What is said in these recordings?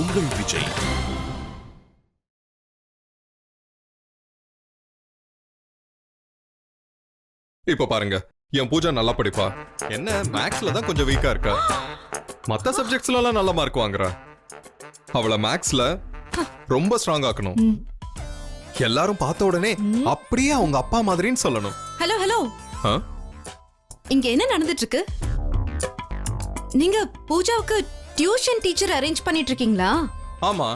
உங்கள் விஜய். இப்போ பாருங்க என் பூஜா நல்லா படிப்பா. என்ன மேக்ஸ்ல தான் கொஞ்சம் வீக்கா இருக்கா? மத்த சப்ஜெக்ட்ஸ்ல எல்லாம் நல்ல மார்க் வாங்குறா. அவளை மேக்ஸ்ல ரொம்ப ஸ்ட்ராங் ஆக்கணும். எல்லாரும் பார்த்த உடனே அப்படியே அவங்க அப்பா மாதிரின்னு சொல்லணும். Hello hello? இங்க என்ன நடந்துட்டு இருக்கு? நீங்க பூஜாவுக்கு டியூஷன் டீச்சர் அரேஞ்ச் பண்ணிட்டு இருக்கீங்களா ஆமா.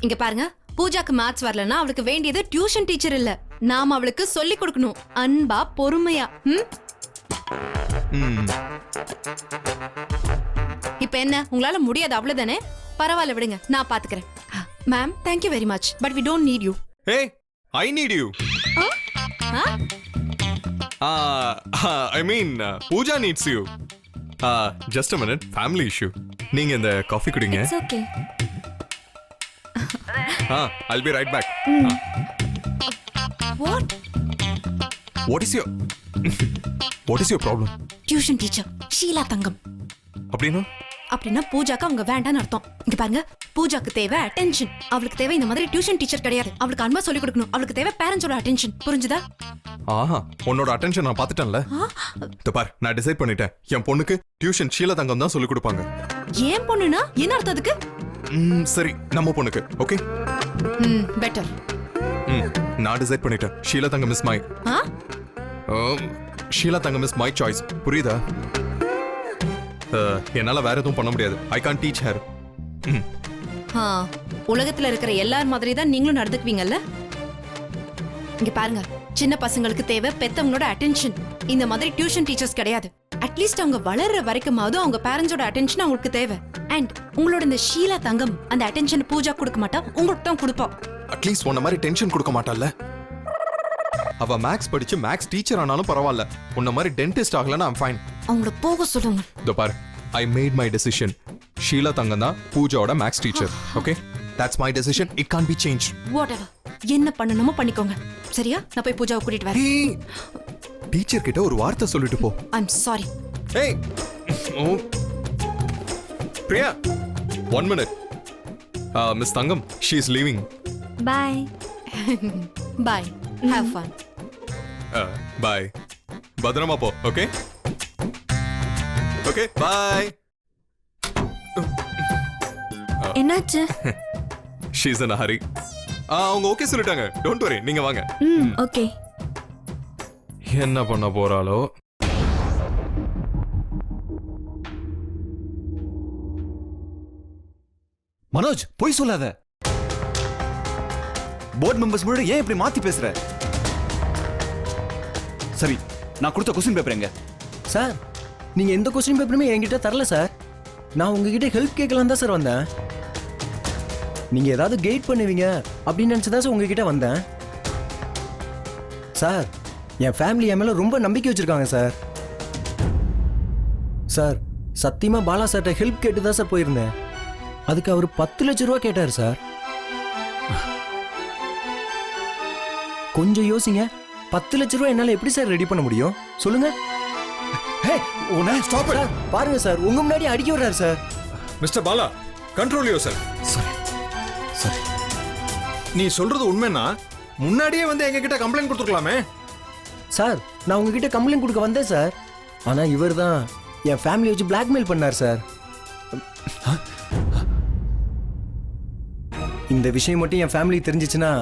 இங்க பாருங்க பூஜாக்கு மேத்ஸ் வரலன்னா அவளுக்கு வேண்டியது டியூஷன் டீச்சர் இல்ல. நாம அவளுக்கு சொல்லி கொடுக்கணும். அன்பா பொறுமையா. ம்? இப்ப என்ன? உங்களால முடியாது அவ்வளவுதானே? பரவாயில்ல விடுங்க நான் பாத்துக்கிறேன். Ma'am thank you very much but we don't need you hey I need you I mean Pooja needs you just a minute family issue நீங்க இந்த காஃபி குடிங்க. Okay ah I'll be right back what what is your what is your problem tuition teacher Sheela Thangam. அப்படின்னா? அப்படின்னா பூஜாக்கு அவங்க வேண்டாம்னு அர்த்தம். இங்க பாருங்க பூஜாக்கு தேவை அட்டென்ஷன் அவளுக்கு தேவை இந்த மாதிரி டியூஷன் டீச்சர் கிடையாது. அவளுக்கு அன்பா சொல்லி கொடுக்கணும். அவளுக்கு தேவை பேரண்ட்ஸோட அட்டென்ஷன் புரிஞ்சுதா? ஆஹா உன்னோட அட்டென்ஷன் நான் பார்த்துட்டேன்ல. இதோ பார் நான் டிசைட் பண்ணிட்டேன். என் பொண்ணுக்கு டியூஷன் ஷீல தங்கம் தான் சொல்லி கொடுப்பாங்க. ஏன் பொண்ணுனா? என்ன அர்த்தம் அதுக்கு? ம், சரி நம்ம பொண்ணுக்கு ஓகே ம் பெட்டர் ம் நான் டிசைட் பண்ணிட்டேன். Sheela Thangam is my ah? Sheela Thangam is my choice புரியுதா? என்னால வேற எதுவும் பண்ண முடியாது. ஐ கான் டீச் ஹேர் உலகத்துல இருக்கிற எல்லார் மாதிரி தான் நீங்களும் நடந்துக்குவீங்கல்ல? இங்க பாருங்க. சின்ன பசங்களுக்கு தேவை பெத்தவங்களோட அட்டென்ஷன் இந்த மாதிரி டியூஷன் டீச்சர்ஸ் கிடையாது. அட்லீஸ்ட் அவங்க வளர்ற வரைக்குமாவது அவங்க பேரண்ட்ஸோட அட்டென்ஷன் அவங்களுக்கு தேவை. அண்ட் உங்களோட இந்த ஷீலா தங்கம் அந்த அட்டென்ஷன் பூஜா கொடுக்க மாட்டா உங்களுக்கு தான் கொடுப்பா. அட்லீஸ்ட் உன்ன மாதிரி டென்ஷன் கொடுக்க மாட்டாள்ல? அவ மேக்ஸ் படிச்சு மேக்ஸ் டீச்சர் ஆனாலும் பரவாயில்ல. உன்ன மாதிரி டென்டிஸ்ட் ஆகலன்னா ஐம் ஃபைன் அவங்கள போக சொல்லுங்க. இதோ பாரு I made my decision Sheela Thangam தான் பூஜாவோட maths teacher okay that's my decision it can't be change what என்ன பண்ணணுமோ பண்ணிக்கோங்க. சரியா? நான் போய் பூஜாவை கூட்டிட்டு வரேன். டீச்சர் கிட்ட ஒரு வார்த்தை சொல்லிட்டு போ. ஐம் சாரி ஏய் ஓ. Priya one minute miss Thangam she is leaving bye bye have fun bye பத்திரமா போ ஓகே ஓகே பாய் என்னாச்சு? ஷீ இஸ் இன் ஹரி அவங்க ஓகே சொல்லிட்டாங்க. டோன்ட் வரி நீங்க வாங்க. ம் ஓகே என்ன பண்ண போறாளோ? மனோஜ் பொய் சொல்லாத. போர்ட் மெம்பர்ஸ் முன்னாடி ஏன் இப்படி மாத்தி பேசுற? சரி நான் கொடுத்த கொஸ்டின் பேப்பர் எங்க? சார் நீங்க எந்த கொஸ்டின் பேப்பருமே என்கிட்ட தரல சார். நான் உங்ககிட்ட ஹெல்ப் கேட்கலாம் தான் சார் வந்தேன். நீங்க ஏதாவது கைட் பண்ணுவீங்க அப்படின்னு நினைச்சு தான் சார் உங்ககிட்ட வந்தேன். சார் என் ஃபேமிலி என் மேல ரொம்ப நம்பிக்கை வச்சிருக்காங்க சார் சார் சத்தியமா பாலா சார்கிட்ட ஹெல்ப் கேட்டு தான் சார் போயிருந்தேன். அதுக்கு அவர் பத்து லட்ச ரூபா கேட்டார் சார் கொஞ்சம் யோசிங்க. பத்து லட்ச ரூபா என்னால எப்படி சார் ரெடி பண்ண முடியும்? சொல்லுங்க. சார் பாருங்க சார் உங்க முன்னாடி அடிக்க விடுறாரு sir mister Bala control yourself sorry. நீ சொல்றது உண்மைன்னா முன்னாடியே வந்து எங்ககிட்ட கம்ப்ளைண்ட் கொடுத்துருக்கலாமே? சார் நான் உங்ககிட்ட கம்ப்ளைண்ட் கொடுக்க வந்தேன் சார். ஆனால் இவர் தான் என் ஃபேமிலி வச்சு பிளாக்மெயில் பண்ணார் சார். இந்த விஷயம் மட்டும் என் ஃபேமிலி தெரிஞ்சிச்சுன்னா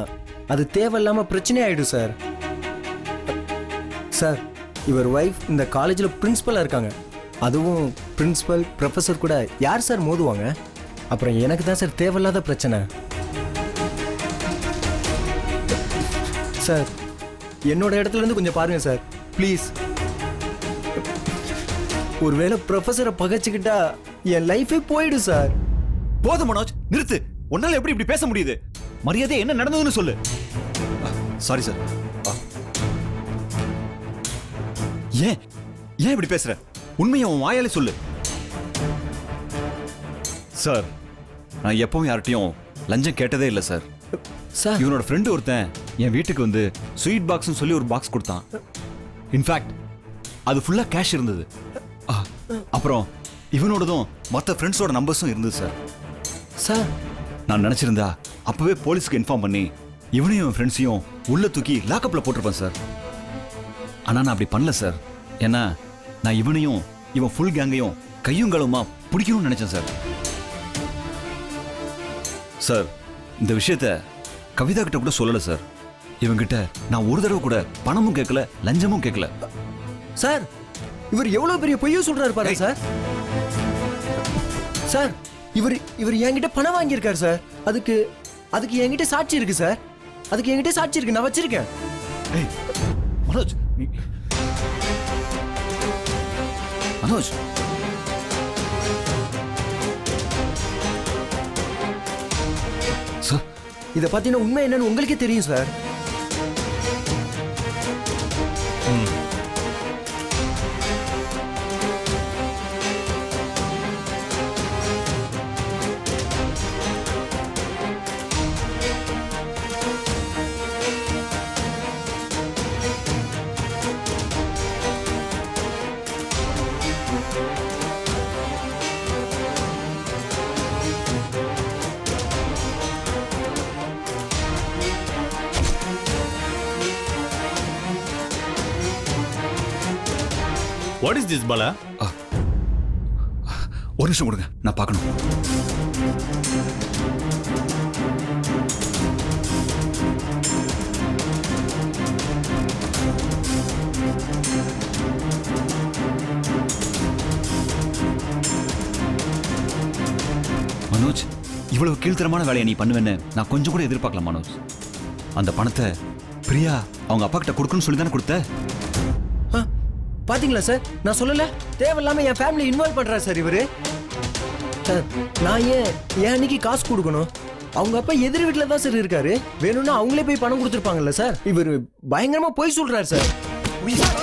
அது தேவையில்லாமல் பிரச்சனை ஆகிடும் சார். சார் இவர் ஒய்ஃப் இந்த காலேஜில் பிரின்ஸிபலாக இருக்காங்க. அதுவும் பிரின்ஸிபல் ப்ரொஃபஸர் கூட யார் சார் மோதுவாங்க? அப்புறம் எனக்கு தான் சார் தேவையில்லாத பிரச்சனை. சார் என்னோட இடத்துல இருந்து கொஞ்சம் பாருங்க சார் ப்ளீஸ். ஒருவேளை ப்ரொஃபஸரை பகைச்சுக்கிட்டா என் லைஃபே போயிடும் சார். போதும் மனோஜ் நிறுத்து. உன்னால எப்படி இப்படி பேச முடியுது? மரியாதை என்ன நடந்ததுன்னு சொல்லு. சாரி சார் ஏன்? ஏன் இப்படி பேசுற? உண்மையை உன் வாயாலே சொல்லு. சார் நான் எப்பவும் யார்கிட்டயும் லஞ்சம் கேட்டதே இல்லை சார் சார் இவனோட ஃப்ரெண்டு ஒருத்தன் என் வீட்டுக்கு வந்து ஸ்வீட் பாக்ஸ்னு சொல்லி ஒரு பாக்ஸ் கொடுத்தான். இன்ஃபேக்ட் அது ஃபுல்லா கேஷ் இருந்தது. அப்புறம் இவனோடதும் மற்ற ஃப்ரெண்ட்ஸோட நம்பர்ஸும் இருந்தது சார் சார் நான் நினைச்சிருந்தா அப்பவே போலீஸ்க்கு இன்ஃபார்ம் பண்ணி இவனையும் என் ஃப்ரெண்ட்ஸையும் உள்ள தூக்கி லாக்அப்ல போட்டிருப்பேன் சார் ஆனா நான் அப்படி பண்ணல சார் ஏன்னா நான் இவனையும் இவன் ஃபுல் கேங்கையும் கையும் களவுமா பிடிக்கணும்னு நினைச்சேன் சார் சார் இந்த விஷயத்த கவிதா கிட்ட கூட சொல்லலை சார் இவங்கிட்ட நான் ஒரு தடவை கூட பணமும் கேட்கல லஞ்சமும் கேட்கல. சார் இவர் எவ்வளவு பெரிய பொய்ய சொல்றாரு பாருங்க சார். சார் இவர் இவர் என்கிட்ட பணம் வாங்கியிருக்காரு சார். அதுக்கு அதுக்கு என்கிட்ட சாட்சி இருக்கு சார். அதுக்கு என்கிட்ட சாட்சி இருக்கு நான் வச்சிருக்கேன். மனோஜ் மனோஜ். சார் இதை பார்த்தீங்கன்னா உண்மை என்னன்னு உங்களுக்கே தெரியும் சார். இஸ் திஸ் பாலா ஒரு நிமிஷம் கொடுங்க. நான் பார்க்கணும். மனோஜ் இவ்வளவு கீழ்த்தரமான வேலையை நீ பண்ணுவேன்னு நான் கொஞ்சம் கூட எதிர்பார்க்கல மனோஜ். அந்த பணத்தை பிரியா அவங்க அப்பா கிட்ட கொடுக்கணும்னு சொல்லி தானே கொடுத்த? பாத்தீங்களா சார் நான் சொல்லல தேவையில்லாம என் ஃபேமிலி இன்வால்வ் பண்றாரு சார் இவரு சார் நான் ஏன் என் அன்னைக்கு காசு கொடுக்கணும் அவங்க அப்பா எதிர் வீட்டில் தான் சார் இருக்காரு வேணும்னா அவங்களே போய் பணம் கொடுத்துருப்பாங்கல்ல சார் இவர் பயங்கரமா போய் சொல்றாரு சார் சார்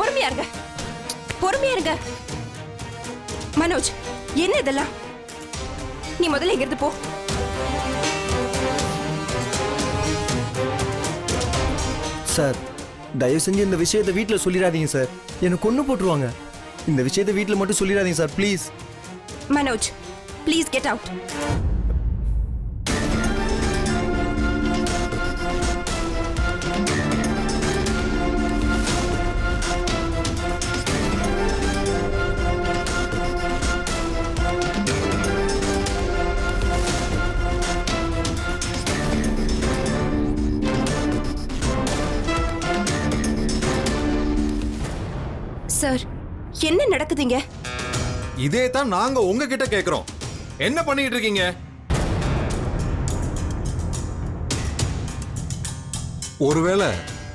பொறுமையா இருங்க. பொறுமையா இருங்க. மனோஜ் என்ன இதெல்லாம்? நீ முதல்ல இங்க இருந்து போ. சார் தயவு செஞ்சு இந்த விஷயத்தை வீட்டில் சொல்லிடாதீங்க சார். என்னை கொண்டு போட்டுருவாங்க. இந்த விஷயத்தை வீட்டில் மட்டும் சொல்லிடாதீங்க sir please. Manoj please get out. என்ன நடக்குதுங்க? இதே தான் நாங்க உங்ககிட்ட கேக்குறோம். என்ன பண்ணிட்டு இருக்கீங்க? ஒருவேளை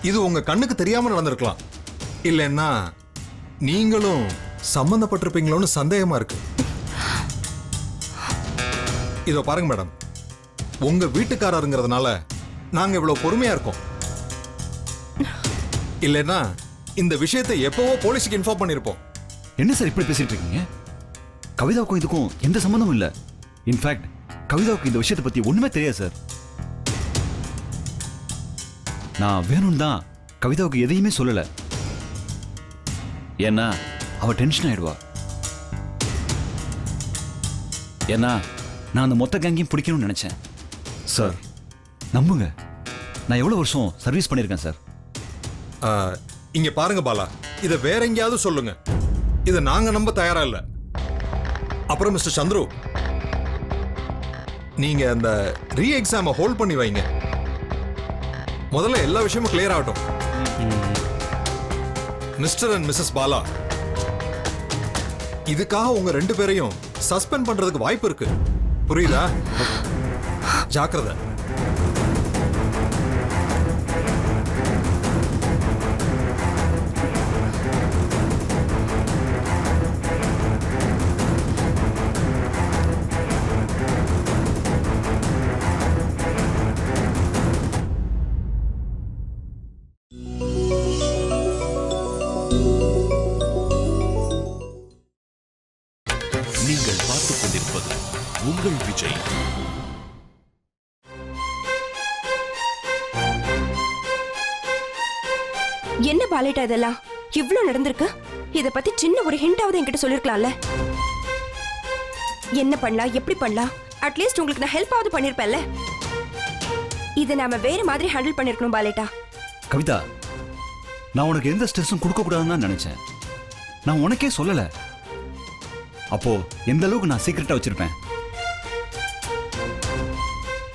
இது உங்க கண்ணுக்கு தெரியாம நடந்திருக்கலாம். இல்லைன்னா நீங்களும் சம்பந்தப்பட்டிருப்பீங்களோன்னு சந்தேகமா இருக்கு. இதோ பாருங்க மேடம். உங்க வீட்டுக்காரருங்கிறதுனால நாங்க இவ்வளவு பொறுமையா இருக்கோம். இல்லைன்னா இந்த விஷயத்தை எப்பவோ போலீஸுக்கு இன்ஃபார்ம் பண்ணிருப்போம். என்ன சார் இப்படி பேசிட்டு இருக்கீங்க கவிதாவுக்கும் இதுக்கும் எந்த சம்மந்தமும் இல்ல. இன்ஃபேக்ட் கவிதாவுக்கு இந்த விஷயத்தை பத்தி ஒண்ணுமே தெரியாது சார். நான் வேணும் தான் கவிதாவுக்கு எதையுமே சொல்லல. ஏன்னா அவ டென்ஷன் ஆயிடுவா. ஏன்னா நான் அந்த மொத்த கேங்கையும் பிடிக்கணும்னு நினைச்சேன். சார் நம்புங்க. நான் எவ்வளவு வருஷம் சர்வீஸ் பண்ணியிருக்கேன் சார் இங்க பாருங்க பாலா. இதை வேற எங்கேயாவது சொல்லுங்க. இத நாங்க நம்ப தயாரா இல்ல. அப்புறம் மிஸ்டர் சந்துரு நீங்க அந்த ரீ எக்ஸாம ஹோல்ட் பண்ணி வைங்க. முதல்ல எல்லா விஷயமும் கிளியர் ஆகட்டும். மிஸ்டர் அண்ட் மிஸ்ஸஸ் பாலா இதுக்காக உங்க ரெண்டு பேரையும் சஸ்பெண்ட் பண்றதுக்கு வாய்ப்பு இருக்கு. புரியுதா? ஜாக்கிரதை. காலேட்டா இதெல்லாம் இவ்வளவு நடந்திருக்கு? இத பத்தி சின்ன ஒரு ஹிண்டாவது என்கிட்ட சொல்லிருக்கலாம்ல. என்ன பண்ணலாம்? எப்படி பண்ணலாம்? அட்லீஸ்ட் உங்களுக்கு நான் ஹெல்ப் ஆவது பண்ணிருப்பேன்ல. இதை நாம வேற மாதிரி ஹேண்டில் பண்ணிருக்கணும் பாலேட்டா. கவிதா நான் உனக்கு எந்த ஸ்ட்ரெஸ்ஸும் கொடுக்க கூடாதுன்னு நினைச்சேன். நான் உனக்கே சொல்லல. அப்போ எந்த அளவுக்கு நான் சீக்கிரட்டா வச்சிருப்பேன்?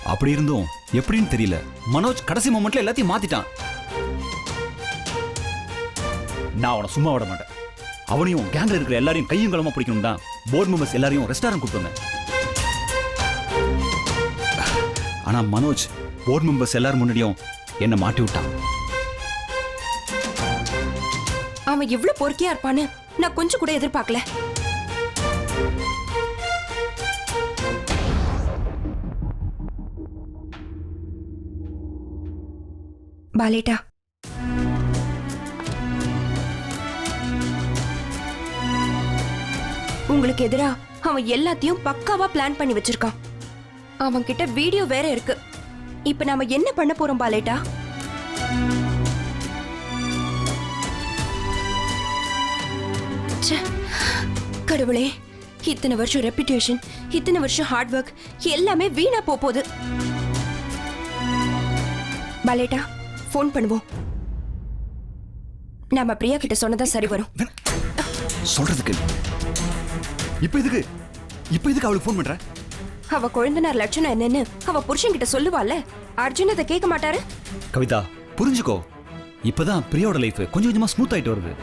அப்படி இருந்தும் எப்படின்னு தெரியல. மனோஜ் கடைசி மொமெண்ட்ல எல்லாத்தையும் மாத்திட்டான். நான் அவனை சும்மா விட மாட்டேன். அவனையும் கேங்கில் இருக்கிற எல்லாரையும் கையும் களமா பிடிக்கணும் தான் போர்ட் மெம்பர்ஸ் எல்லாரையும் ரெஸ்டாரண்ட் கூப்பிட்டு ஆனால் ஆனா மனோஜ் போர்ட் மெம்பர்ஸ் எல்லாரும் முன்னாடியும் என்னை மாட்டி விட்டான். அவன் எவ்வளவு பொறுக்கியா இருப்பான்னு நான் கொஞ்சம் கூட எதிர்பார்க்கல. பாலேட்டா உங்களுக்கு எதிரா அவன் எல்லாத்தையும் பக்காவா பிளான் பண்ணி வச்சிருக்கான். அவன் கிட்ட வீடியோ வேற இருக்கு. இப்ப நாம என்ன பண்ண போறோம் பாலேட்டா? கடவுளே இத்தனை வருஷம் ரெப்புடேஷன் இத்தனை வருஷம் ஹார்ட் ஒர்க் எல்லாமே வீணா போகுது. பாலேட்டா ஃபோன் பண்ணுவோம். நாம பிரியா கிட்ட சொன்னதா சரி வரும். சொல்றதுக்கு இப்ப எதுக்கு? இப்ப எதுக்கு அவளுக்கு ஃபோன் பண்ற? அவ குழந்தனார் லட்சணம் என்னன்னு அவ புருஷன் கிட்ட சொல்லுவாள்ல. அர்ஜுன் அதை கேட்க மாட்டாரு? கவிதா புரிஞ்சுக்கோ. இப்பதான் பிரியாவோட லைஃப் கொஞ்சம் கொஞ்சமா ஸ்மூத் ஆயிட்டு வருது.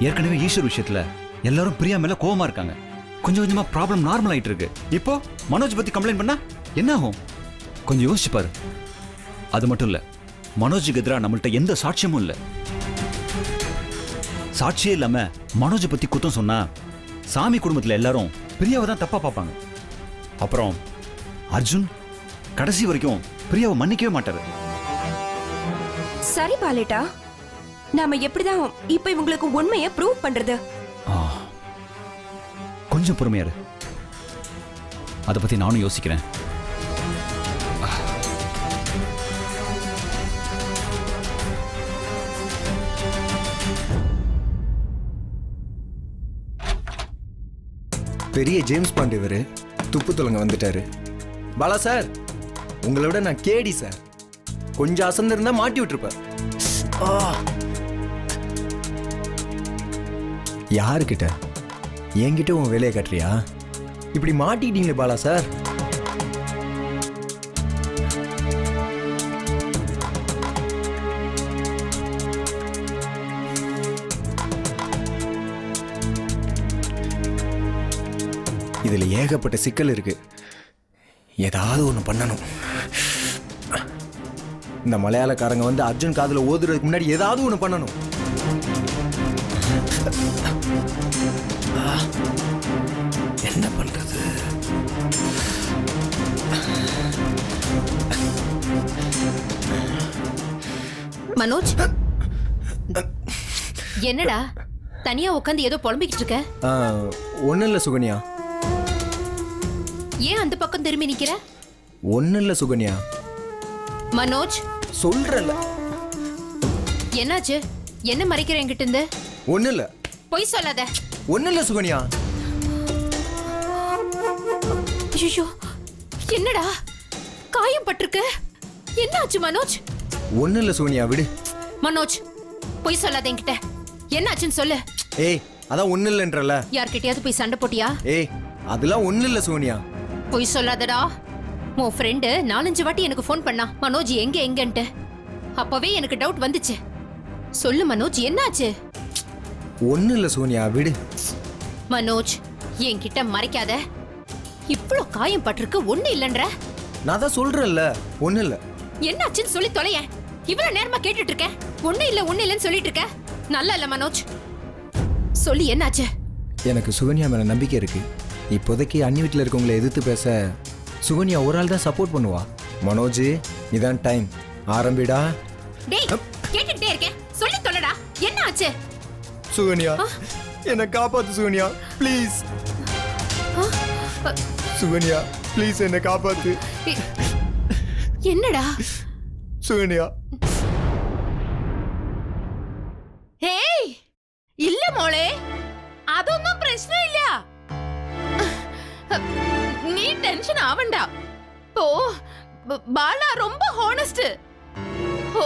ஏற்கனவே ஈஸ்வர் விஷயத்துல எல்லாரும் பிரியா மேல கோவமா இருக்காங்க. கொஞ்சம் கொஞ்சமா ப்ராப்ளம் நார்மல் ஆயிட்டு இருக்கு. இப்போ மனோஜ் பத்தி கம்ப்ளைண்ட் பண்ணா என்ன ஆகும்? கொஞ்சம் யோசிச்சு பாரு. அது மட்டும் இல்ல மனோஜுக்கு எதிராக நம்மள்ட்ட எந்த சாட்சியமும் இல்ல. சாட்சியே இல்லாம மனோஜை பத்தி குத்தம் சொன்னா சாமி குடும்பத்துல எல்லாரும் பிரியாவை தான் தப்பா பார்ப்பாங்க. அப்புறம் அர்ஜுன் கடைசி வரைக்கும் பிரியாவை மன்னிக்கவே மாட்டாரு. சரி பாலேட்டா நாம எப்படிதான் இப்ப இவங்களுக்கு உண்மையை ப்ரூவ் பண்றது. கொஞ்சம் பொறுமையா இரு. அதை பத்தி நானும் யோசிக்கிறேன். பெரிய ஜேம்ஸ் பாண்ட் இவர். துப்பு துலங்க வந்துட்டாரு. பாலா சார் உங்களை விட நான் கேடி சார். கொஞ்சம் அசந்து இருந்தா மாட்டி விட்டுருப்பார். யாருக்கிட்ட? என்கிட்ட உன் வேலையை காட்டுறியா? இப்படி மாட்டிக்கிட்டீங்களே பாலா சார். இதுல ஏகப்பட்ட சிக்கல் இருக்கு. ஏதாவது ஒன்று பண்ணணும். இந்த மலையாளக்காரங்க வந்து அர்ஜுன் காதுல ஓதுறதுக்கு முன்னாடி ஏதாவது ஒன்று பண்ணணும். என்ன பண்றது? மனோஜ்? என்னடா? தனியா உட்காந்து ஏதோ புலம்பிக்கிட்டு இருக்க? ஒன்றும் இல்லை சுகன்யா. ஏன் அந்த பக்கம் திரும்பி நிக்கிற? ஒன்றும் இல்லை சுகன்யா. மனோஜ்? சொல்றல என்னாச்சு? என்ன மறைக்கிற என்கிட்ட இருந்து? ஒன்றும் இல்லை பொய் சொல்லாத. ஒன்றும் இல்லை சுகன்யா. ஐயோ என்னடா? காயம் பட்டிருக்கு. என்னாச்சு மனோஜ்? ஒன்றும் இல்லை சுகன்யா விடு. மனோஜ் பொய் சொல்லாத என்கிட்ட. என்னாச்சுன்னு சொல்லு. ஏய் அதான் ஒன்றும் இல்லைன்றல யார்கிட்டயாவது போய் சண்டை போட்டியா? ஏய் அதெல்லாம் ஒன்றும் இல்லை சுகன்யா. பொய் சொல்லாதடா. உன் ஃப்ரெண்டு நாலஞ்சு வாட்டி எனக்கு ஃபோன் பண்ணா. மனோஜ் எங்க எங்கன்ட்டு. அப்பவே எனக்கு டவுட் வந்துச்சு. சொல்லு மனோஜ் என்னாச்சு? ஒன்றும் இல்லை சுகன்யா விடு. மனோஜ் என்கிட்ட மறைக்காத. இவ்ளோ காயம் பட்டிருக்கு ஒண்ணு இல்லன்ற. நான் தான் சொல்றேன்ல ஒன்றும் இல்லை. என்னாச்சுன்னு சொல்லி தொலையேன் இவ்வளவு நேரமா கேட்டுட்டு இருக்க ஒண்ணு இல்ல ஒண்ணு இல்லன்னு சொல்லிட்டு இருக்க நல்லா இல்ல மனோஜ். சொல்லி என்னாச்சு? எனக்கு சுகன்யா மேல நம்பிக்கை இருக்கு. இப்போதைக்கு அண்ணி வீட்டில் இருக்கவங்களை எதிர்த்து பேச சுகன்யா ஒரு ஆள் தான் சப்போர்ட் பண்ணுவா. மனோஜ் இதான் டைம் ஆரம்பிடா. டேய் கேட்டுட்டே இருக்கேன். சொல்லி தொலைடா என்ன ஆச்சு? சுகன்யா என்னை காப்பாத்து சுகன்யா. ப்ளீஸ் சுகன்யா ப்ளீஸ் என்ன காப்பாத்து. என்னடா? சுகன்யா. ஏய் இல்ல மோளே. அதொன்னும் നീ ടെൻഷൻ ആവണ്ട ഓ ப- பாலா ரொம்ப ஹானஸ்ட் ஓ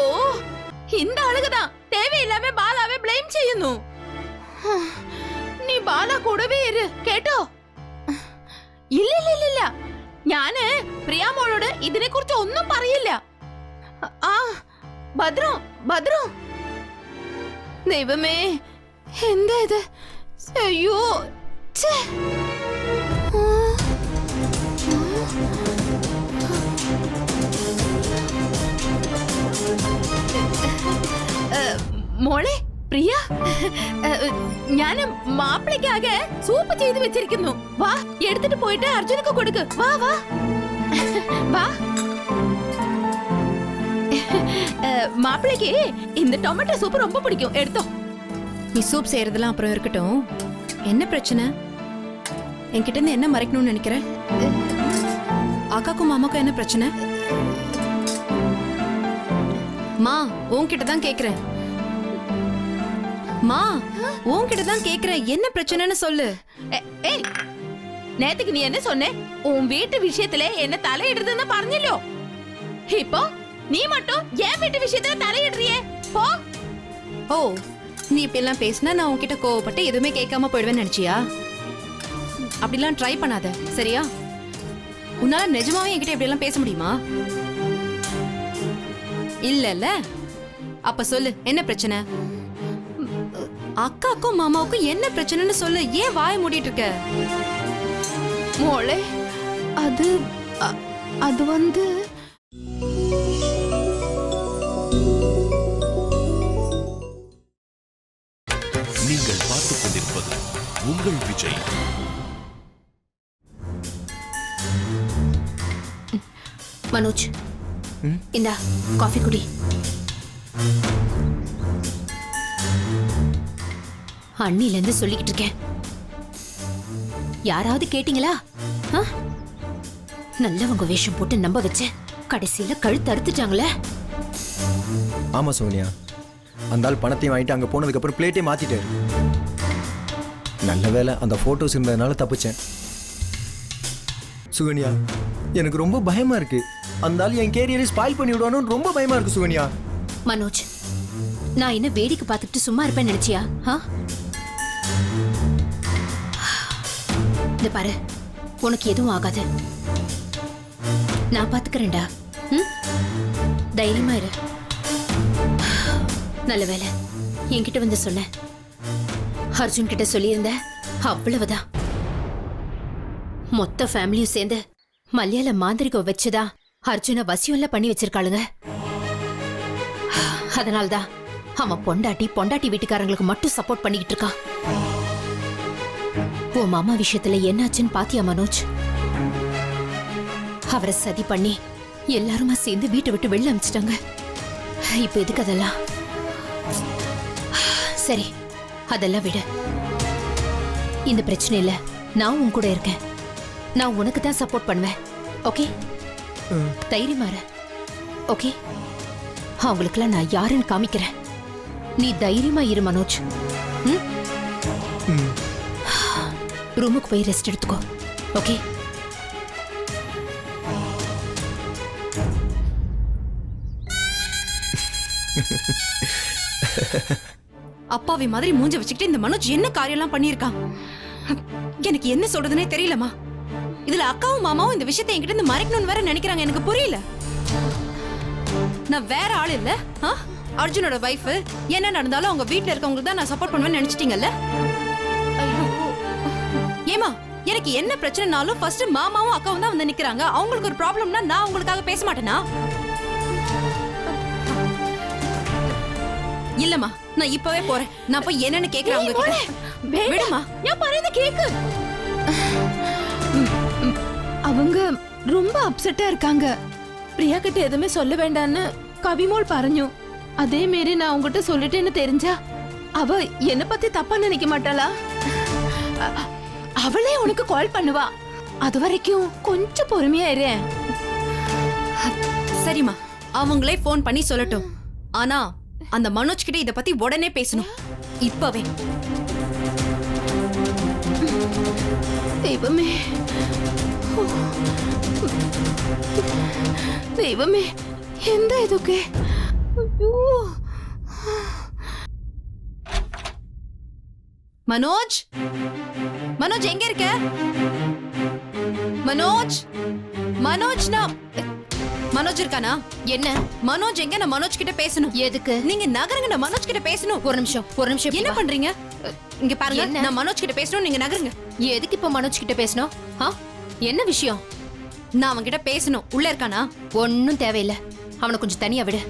இந்த ஆளுகதான் தேவையில்லாம பாலாவை ബ്ലെയിം ചെയ്യുന്നു നീ ബാല കൂടവേ ഇരു കേട്ടോ ഇല്ല ഇല്ല ഇല്ല ഇല്ല ഞാന് പ്രിയാമോളോട് ഇതിനെ കുറിച്ച് ഒന്നും പറയില്ല ആ ഭദ്രം ഭദ്രം ദൈവമേ എന്താ ഇത് അയ്യോ ഛേ. മോളെ പ്രിയ ഏഹ്, ഞാൻ മാപ്പിളയ്ക്കാകെ സൂപ്പ് ചെയ്ത് വെച്ചിരിക്കുന്നു വാ എടുത്തിട്ട് പോയിട്ട് അർജുനക്ക് കൊടുക്ക് വാ വാ വാ ഏഹ്, மாப்பிள்ளைக்கு இந்த டொமேட்டோ சூப் ரொம்ப பிடிக்கும் எடுத்தோ நீ சூப் செய்யறதெல்லாம் அப்புறம் இருக்கட்டும் என்ன பிரச்சனை என்கிட்ட இருந்து என்ன மறைக்கணும்னு நினைக்கிற அக்காக்கும் மாமாக்கும் என்ன பிரச்சனை மா உன்கிட்ட தான் கேக்குறேன் மா உன்கிட்ட தான் கேக்குறேன் என்ன பிரச்சனைன்னு சொல்லு ஏய் நேத்துக்கு நீ என்ன சொன்ன உன் வீட்டு விஷயத்துல என்ன தலையிடுறதுன்னு പറഞ്ഞല്ലോ இப்போ நீ மட்டும் என் வீட்டு விஷயத்துல தலையிடுறியே போ ஓ நீ இப்ப எல்லாம் பேசினா நான் உன்கிட்ட கோவப்பட்டு எதுவுமே கேட்காம போயிடுவேன்னு நினைச்சியா அப்படிலாம் ட்ரை பண்ணாத சரியா உன்னால நிஜமாவே என்கிட்ட இப்படி எல்லாம் பேச முடியுமா இல்லல்ல அப்ப சொல்லு என்ன பிரச்சனை அக்காக்கும் மாமாவுக்கும் என்ன பிரச்சனைன்னு சொல்லு. ஏன் வாய மூடிட்டு இருக்க மோளே அது அது வந்து நீங்கள் பார்த்துக் கொண்டிருப்பது உங்கள் விஜய். மனோஜ் இந்தா காஃபி குடி. அண்ணில இருந்து சொல்லிக்கிட்டு இருக்கேன். யாராவது கேட்டீங்களா? நல்லவங்க வேஷம் போட்டு நம்ப வச்சு கடைசியில கழுத்து அறுத்துட்டாங்களே. ஆமா சோனியா. அந்த ஆள் பணத்தையும் வாங்கிட்டு அங்க போனதுக்கு அப்புறம் பிளேட்டே மாத்திட்டாரு. நல்ல வேளை அந்த போட்டோஸ் இருந்ததுனால தப்பிச்சேன். சுகன்யா எனக்கு ரொம்ப பயமா இருக்கு. அந்த ஆள் என் கேரியரை ஸ்பாயில் பண்ணி விடுவானு ரொம்ப பயமா இருக்கு சுகன்யா. மனோஜ் நான் என்ன வேடிக்கை பார்த்துக்கிட்டு சும்மா இருப்பேன்னு நினைச்சியா? ஆ? இந்த பாரு. உனக்கு எதுவும் ஆகாது. நான் பாத்துக்கிறேன்டா. ம்? தைரியமா இரு. நல்ல வேலை என்கிட்ட வந்து சொன்ன. அர்ஜுன் கிட்ட சொல்லியிருந்த. அவ்வளவுதான். மொத்த ஃபேமிலியும் சேர்ந்து மலையாள மாந்திரிகம் வச்சுதான் அர்ஜுனை வசியம்ல பண்ணி வச்சிருக்காளுங்க. அதனால்தான் அவன் பொண்டாட்டி பொண்டாட்டி வீட்டுக்காரங்களுக்கு மட்டும் சப்போர்ட் பண்ணிக்கிட்டு இருக்கான். உன் மாமா விஷயத்துல என்னாச்சுன்னு பாத்தியா மனோஜ்? அவரை சதி பண்ணி எல்லாருமா சேர்ந்து வீட்டை விட்டு வெளில அமிச்சிட்டாங்க. இப்ப எதுக்கு அதெல்லாம்? சரி அதெல்லாம் விடு. இந்த பிரச்சனை இல்ல நான் உன் கூட இருக்கேன். நான் உனக்கு தான் சப்போர்ட் பண்ணுவேன். ஓகே தைரியமா இரு. ஓகே அவங்களுக்குலாம் நான் யாருன்னு காமிக்கிறேன். நீ தைரியமா இரு மனோஜ். ம்? ரூமுக்கு போய் ரெஸ்ட் எடுத்துக்கோ. ஓகே அப்பாவி மாதிரி மூஞ்ச வச்சுக்கிட்டு இந்த மனோஜ் என்ன காரியம்லாம் பண்ணியிருக்கான்? எனக்கு என்ன சொல்றதுனே தெரியலமா இதுல அக்காவும் மாமாவும் இந்த விஷயத்தை என்கிட்ட இருந்து மறைக்கணும்னு வேற நினைக்கிறாங்க. எனக்கு புரியல. நான் வேற ஆள் இல்ல. அர்ஜுனோட வைஃப் என்ன நடந்தாலும் அவங்க வீட்டுல இருக்கவங்களுக்கு தான் நான் சப்போர்ட் பண்ணுவேன்னு நினைச்சிட்டீங்கல்ல? ஏமா எனக்கு என்ன பிரச்சனைனாலும் ஃபர்ஸ்ட் மாமாவும் அக்காவும் தான் வந்து நிக்கிறாங்க அவங்களுக்கு ஒரு ப்ராப்ளம்னா நான் உங்களுக்காக பேச மாட்டேனா இல்லம்மா நான் இப்பவே போறேன் நான் போய் என்னன்னு கேக்குறேன் அவங்க கிட்ட விடுமா ഞാൻ പറയുന്ന കേക്ക് அவங்க ரொம்ப அப்செட்டா இருக்காங்க பிரியா கிட்ட எதுவுமே சொல்ல வேண்டாம்னு கவிமோள் പറഞ്ഞു அதே மாரி நான் உங்ககிட்ட சொல்லிட்டேன்னு தெரிஞ்சா அவ என்ன பத்தி தப்பா நினைக்க மாட்டாளா அ- அவளே உனக்கு கால் பண்ணுவா. அது வரைக்கும் கொஞ்சம் பொறுமையா இரு. சரிம்மா. அவங்களே ஃபோன் பண்ணி சொல்லட்டும். ஆனா அந்த மனோஜ் கிட்ட இத பத்தி உடனே பேசணும். இப்பவே. தெய்வமே. தெய்வமே எந்த இதுக்கு? மனோஜ்? மனோஜ் எங்க இருக்க? மனோஜ்? மனோஜ் நான் மனோஜ் இருக்கானா? என்ன? மனோஜ் எங்க? நான் மனோஜ் கிட்ட பேசணும். எதுக்கு? நீங்க நகருங்க நான் மனோஜ் கிட்ட பேசணும். ஒரு நிமிஷம் ஒரு நிமிஷம் என்ன பண்றீங்க? இங்க பாருங்க நான் மனோஜ் கிட்ட பேசணும் நீங்க நகருங்க. எதுக்கு இப்ப மனோஜ் கிட்ட பேசணும்? என்ன விஷயம்? நான் அவன் கிட்ட பேசணும். உள்ள இருக்கானா? ஒன்னும் தேவையில்லை. அவனை கொஞ்சம் தனியா விடு.